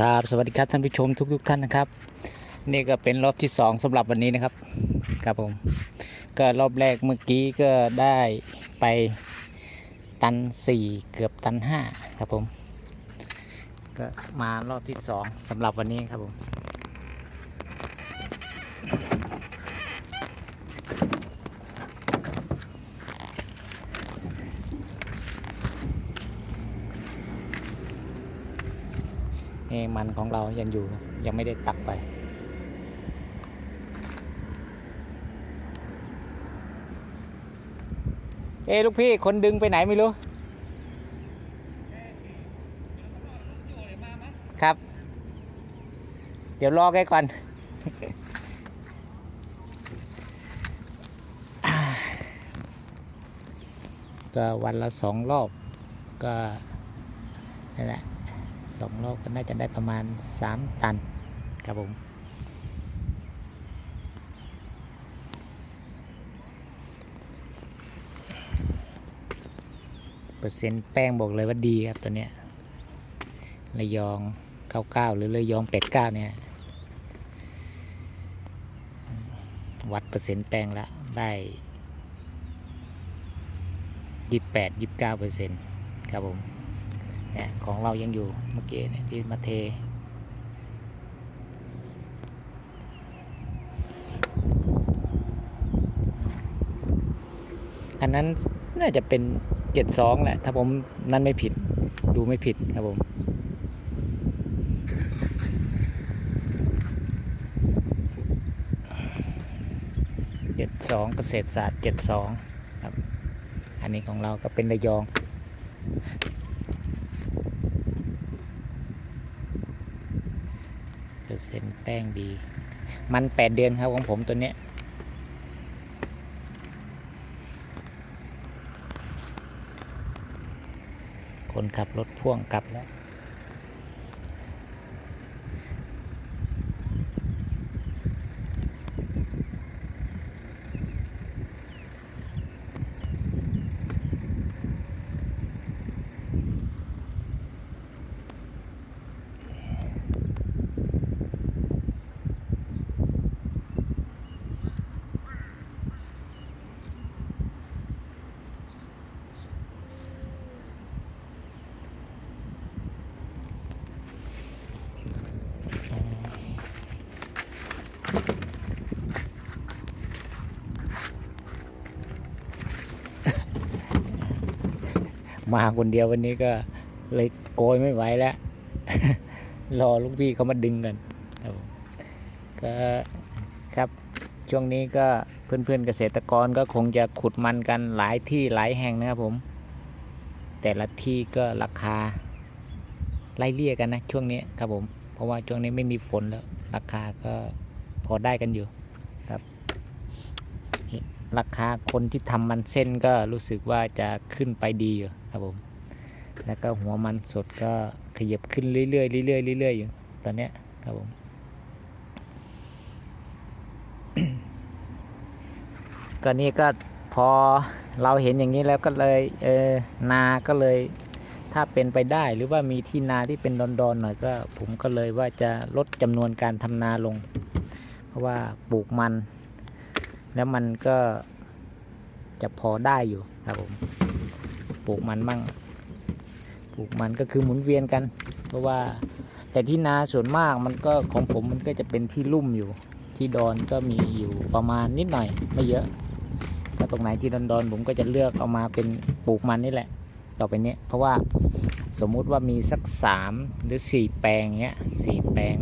ครับสวัสดีครับท่านผู้ชมทุกๆท่านนะครับ นี่ก็เป็นรอบที่สองสำหรับวันนี้นะครับครับผมก็รอบแรกเมื่อกี้ก็ได้ไปตันสี่เกือบตันห้าครับผม ก็มารอบที่สองสำหรับวันนี้ครับผม มันของเรายังอยู่ยังไม่ได้ตักไป เอ้ลูกพี่คนดึงไปไหนไม่รู้ ครับ เดี๋ยวรอแกก่อนก็วันละสองรอบก็นั่นแหละ สองรอบก็น่าจะได้ประมาณสามตันครับผมเปอร์เซ็นต์แป้งบอกเลยว่าดีครับตัวเนี้ยระยอง 99 หรือระยอง 89 เนี่ย วัดเปอร์เซ็นต์แป้งแล้วได้ยี่แปดยี่เก้าเปอร์เซ็นต์ครับผม เนี่ยของเรายังอยู่เมื่อกี้เนี่ยที่มาเทอันนั้นน่าจะเป็นเจ็ดสองแหละ ถ้าผมนั่นไม่ผิดดูไม่ผิดครับผมเจ็ดสองเกษตรศาสตร์เจ็ดสองครับ อันนี้ของเราก็เป็นระยอง เป อร์เซ็นต์แป้งดี มันแปดเดือนครับของผมตัวเนี้ยคนขับรถพ่วงกลับแล้ว มาคนเดียววันนี้ก็เลยโกยไม่ไหวแล้ว รอลูกพี่เขามาดึงกันครับผมก็ครับช่วงนี้ก็เพื่อนๆเกษตรกรก็คงจะขุดมันกันหลายที่หลายแห่งนะครับผม แต่ละที่ก็ราคาไล่เลี่ยกันนะช่วงนี้ครับผม เพราะว่าช่วงนี้ไม่มีฝนแล้ว ราคาก็พอได้กันอยู่ครับ ราคาคนที่ทำมันเส้นก็รู้สึกว่าจะขึ้นไปดีอยู่ ครับผม แล้วก็หัวมันสดก็ขยับขึ้นเรื่อยๆเรื่อยๆเรื่อยๆอยู่ตอนเนี้ยครับผมก็นี่ก็พอเราเห็นอย่างนี้แล้วก็เลยเออนาก็เลย ถ้าเป็นไปได้หรือว่ามีที่นาที่เป็นดอนๆหน่อยก็ ผมก็เลยว่าจะลดจำนวนการทำนาลง เพราะว่าปลูกมัน แล้วมันก็จะพอได้อยู่ครับผม ปลูกมันมั่งปลูกมันก็คือหมุนเวียนกัน เพราะว่าแต่ที่นาส่วนมากมันก็ของผมมันก็จะเป็นที่ลุ่มอยู่ ที่ดอนก็มีอยู่ประมาณนิดหน่อย ไม่เยอะถ้าตรงไหนที่ดอนดอนผมก็จะเลือกเอามาเป็นปลูกมันนี่แหละ ต่อไปเนี้ยเพราะว่าสมมุติว่ามีสักสามหรือสี่แปลงเงี้ยสี่แปลง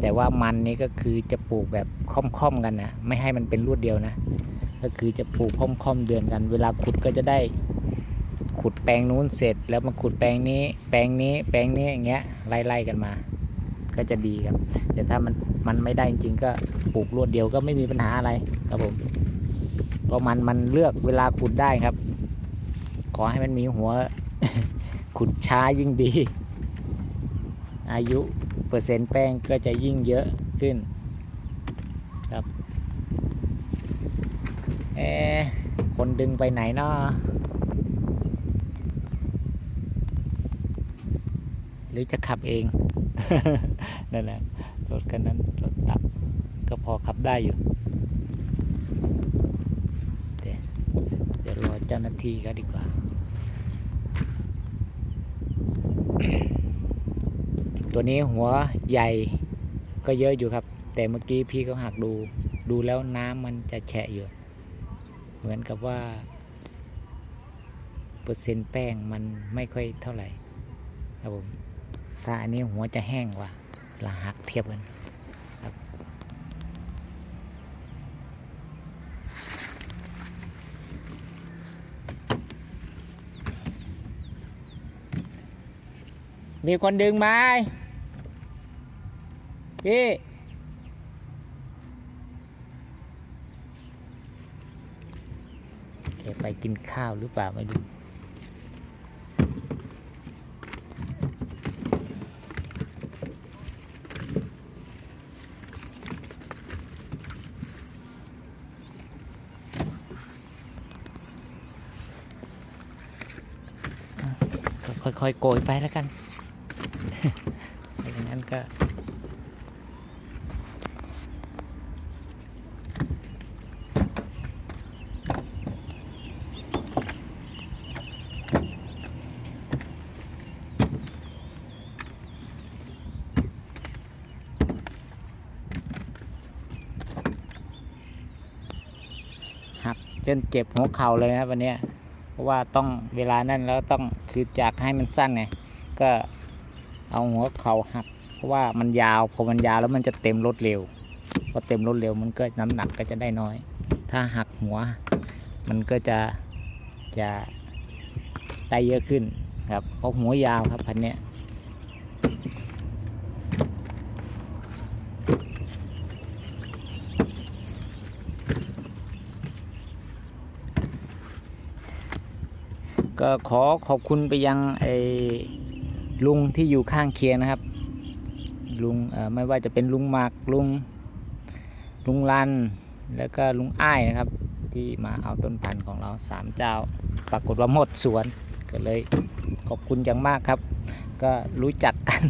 แต่ว่ามันนี่ก็คือจะปลูกแบบค่อมๆกันนะไม่ให้มันเป็นรวดเดียวนะ ก็คือจะปลูกค่อมๆเดือนกัน เวลาขุดก็จะได้ ขุดแปลงนู้นเสร็จแล้วมาขุดแปลงนี้ แปลงนี้ แปลงนี้อย่างเงี้ยไล่ๆกันมา ก็จะดีครับ แต่ถ้ามันมันไม่ได้จริงๆก็ปลูกรวดเดียวก็ไม่มีปัญหาอะไรครับผมเพราะมันมันเลือกเวลาขุดได้ครับ ขอให้มันมีหัว ขุดช้ายิ่งดี อายุเปอร์เซ็นต์แป้งก็จะยิ่งเยอะขึ้นครับเอคนดึงไปไหนเนาะ รือจะขับเอง นั่นแหละรถคันนั้นรถตักก็พอขับได้อยู่เดี๋ยวเดี๋ยวรอเจ้าหน้าที่เขาดีกว่าตัวนี้หัวใหญ่ก็เยอะอยู่ครับ แต่เมื่อกี้พี่เขาหักดูดูแล้วน้ำมันจะแฉะอยู่ เหมือนกับว่า เปอร์เซ็นต์แป้งมันไม่ค่อยเท่าไหร่ครับผม ถ้าอันนี้หัวจะแห้งกว่าเวลาหักเทียบกันครับมีคนดึงไหมพี่แกไปกินข้าวหรือเปล่าไม่รู้ ก็ ค่อยโกยไปแล้วกันไม่อย่างนั้นก็หักจนเจ็บหัวเข่าเลยนะครับวันนี้ ราะว่าต้องเวลานั้นแล้วต้องคือจากให้มันสั้นไงก็เอาหัวเข่าหัก เพราะว่ามันยาวพอมันยาวแล้วมันจะเต็มรถเร็วพอเต็มรถเร็วมันก็น้ำหนักก็จะได้น้อย ถ้าหักหัว มันก็จะจะได้เยอะขึ้นครับเพราะหัวยาวครับพันเนี้ย ก็ขอขอบคุณไปยังไอ้ลุงที่อยู่ข้างเคียงนะครับ ลุงไม่ว่าจะเป็นลุงหมากลุงลุงลัน แล้วก็ลุงอ้ายนะครับ ที่มาเอาต้นพันธุ์ของเราสามเจ้า ปรากฏว่าหมดสวนก็เลยขอบคุณอย่างมากครับ ก็รู้จักกัน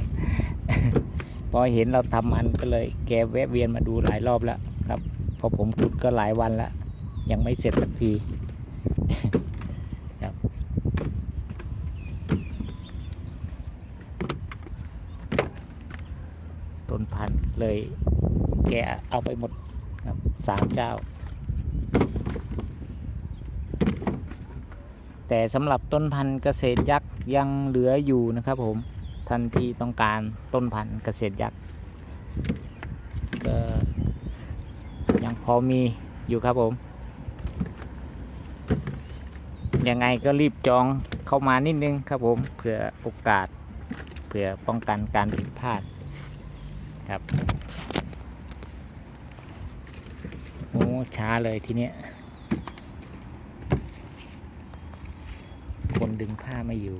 พอเห็นเราทำมันก็เลยแกแวะเวียนมาดูหลายรอบแล้วครับพอผมขุดก็หลายวันแล้วยังไม่เสร็จสักที ครับ ต้นพันธุ์เลยแก เอาไปหมดครับสามเจ้า แต่สำหรับต้นพันธุ์เกษตรยักษ์ยังเหลืออยู่นะครับผมท่านที่ต้องการต้นพันธุ์เกษตรยักษ์ก็ยังพอมีอยู่ครับผม ยังไงก็รีบจองเข้ามานิดนึงครับผมเผื่อโอกาสเผื่อป้องกันการผิดพลาดครับโอ้ ช้าเลยทีเนี้ย คนดึงผ้าไม่อยู่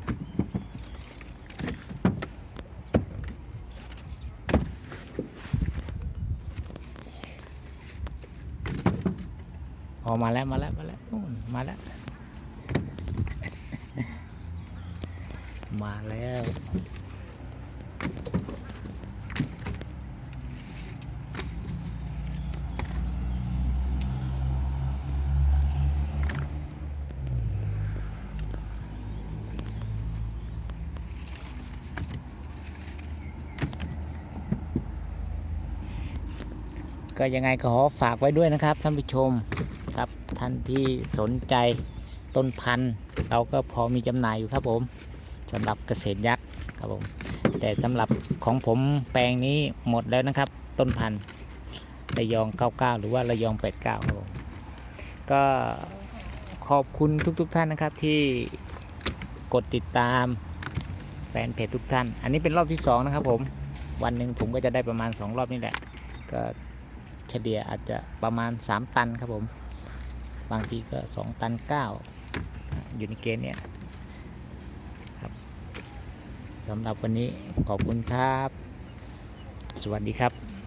ออกมาแล้วมาแล้วมาแล้วนู่นมาแล้ว มาแล้ว ก็ยังไงขอฝากไว้ด้วยนะครับ ท่านผู้ชมครับท่านที่สนใจต้นพันธุ์ เราก็พอมีจำหน่ายอยู่ครับผมสำหรับเกษตรยักษ์ครับผมแต่สำหรับของผมแปลงนี้หมดแล้วนะครับ ต้นพันธุ์ระยอง 99 หรือว่าระยอง 89ครับผมก็ขอบคุณทุกๆทท่านนะครับที่กดติดตามแฟนเพจทุกท่าน อันนี้เป็นรอบที่สองนะครับผม วันหนึ่งผมก็จะได้ประมาณ 2 รอบนี่แหละ ก็ เฉลี่ยอาจจะประมาณ 3 ตันครับผม บางทีก็ 2 ตัน 9 อยู่ในเกณฑ์เนี้ยครับสำหรับวันนี้ขอบคุณครับ สวัสดีครับ